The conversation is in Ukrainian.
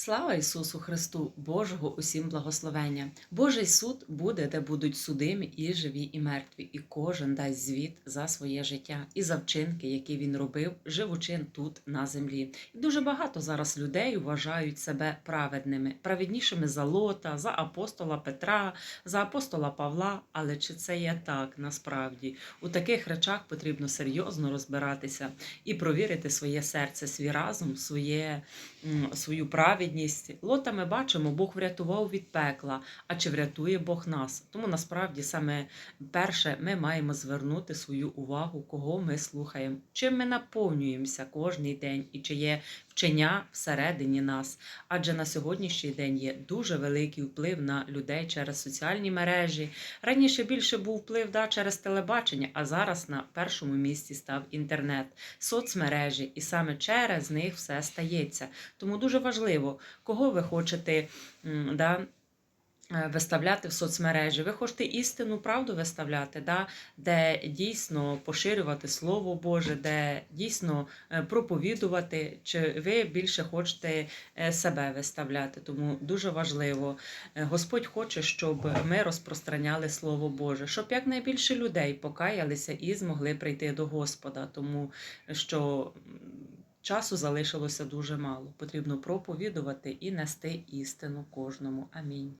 Слава Ісусу Христу, Божого усім благословення. Божий суд буде, де будуть судимі і живі, і мертві, і кожен дасть звіт за своє життя і за вчинки, які він робив, живучи тут на землі. І дуже багато зараз людей вважають себе праведними, праведнішими за Лота, за апостола Петра, за апостола Павла. Але чи це є так насправді? У таких речах потрібно серйозно розбиратися і провірити своє серце, свій разум, своє, свою праведність. Лота ми бачимо, Бог врятував від пекла. А чи врятує Бог нас? Тому насправді саме перше ми маємо звернути свою увагу, кого ми слухаємо, чим ми наповнюємося кожний день і чи є вчення всередині нас. Адже на сьогоднішній день є дуже великий вплив на людей через соціальні мережі. Раніше більше був вплив да, через телебачення, а зараз на першому місці став інтернет, соцмережі, і саме через них все стається. Тому дуже важливо, кого ви хочете да, е, виставляти в соцмережі. Ви хочете істину, правду виставляти, да, де дійсно поширювати Слово Боже, де дійсно е, проповідувати, чи ви більше хочете е, себе виставляти. Тому дуже важливо. Господь хоче, щоб ми розпространяли Слово Боже, щоб якнайбільше людей покаялися і змогли прийти до Господа, тому що часу залишилося дуже мало. Потрібно проповідувати і нести істину кожному. Амінь.